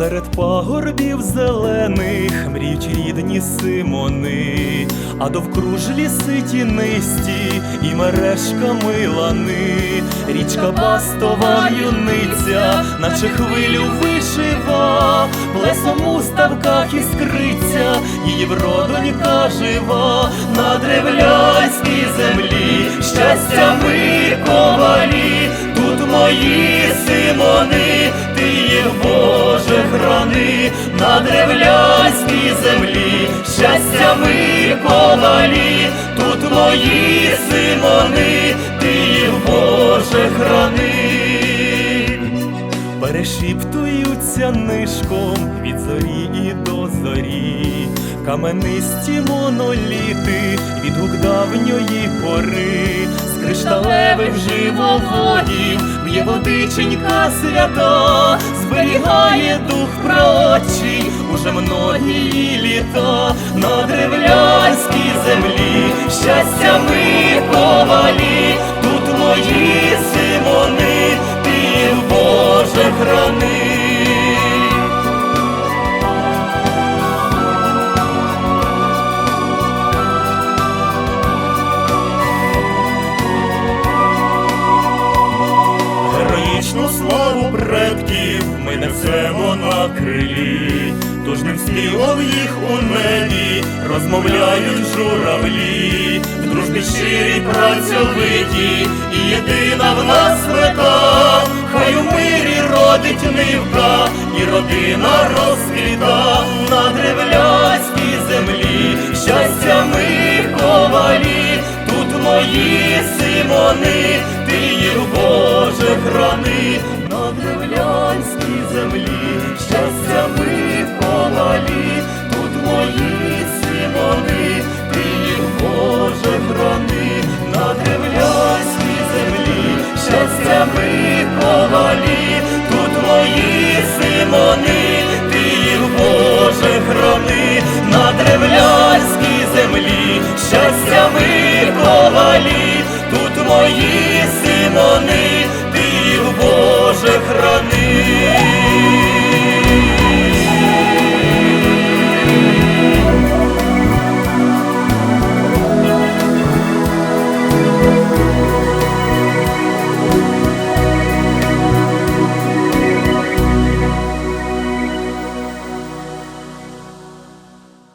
Серед пагорбів зелених мріють рідні симони, а довкруж ліси тінисті і мережками лани, річка бастова юниця, наче хвилю вишива, плесом у ставках іскриться, її вродонька жива, на древлянській землі, щастя ми ковалі, мої симони, ти їх Боже храни, на древлянській землі, щастя ми ковалі, тут мої симони, ти їх Боже храни. Перешіптуються нишком від зорі і до зорі, каменисті моноліти, відгук давньої пори, з кришталевих живоводів б'є водиченька свята, зберігає дух прочий. Уже многії літо на древлянській землі, щастя Героїчну славу предків ми несемо на крилі, тужним співом їх у небі розмовляють журавлі, в дружбі щирій працьовиті, і єдина в нас мета, хай у мирі родить нивка, і родина розквіта на древляській землі, щастя ми ковалі, тут мої симони, ти їх Боже храни на древлянській землі,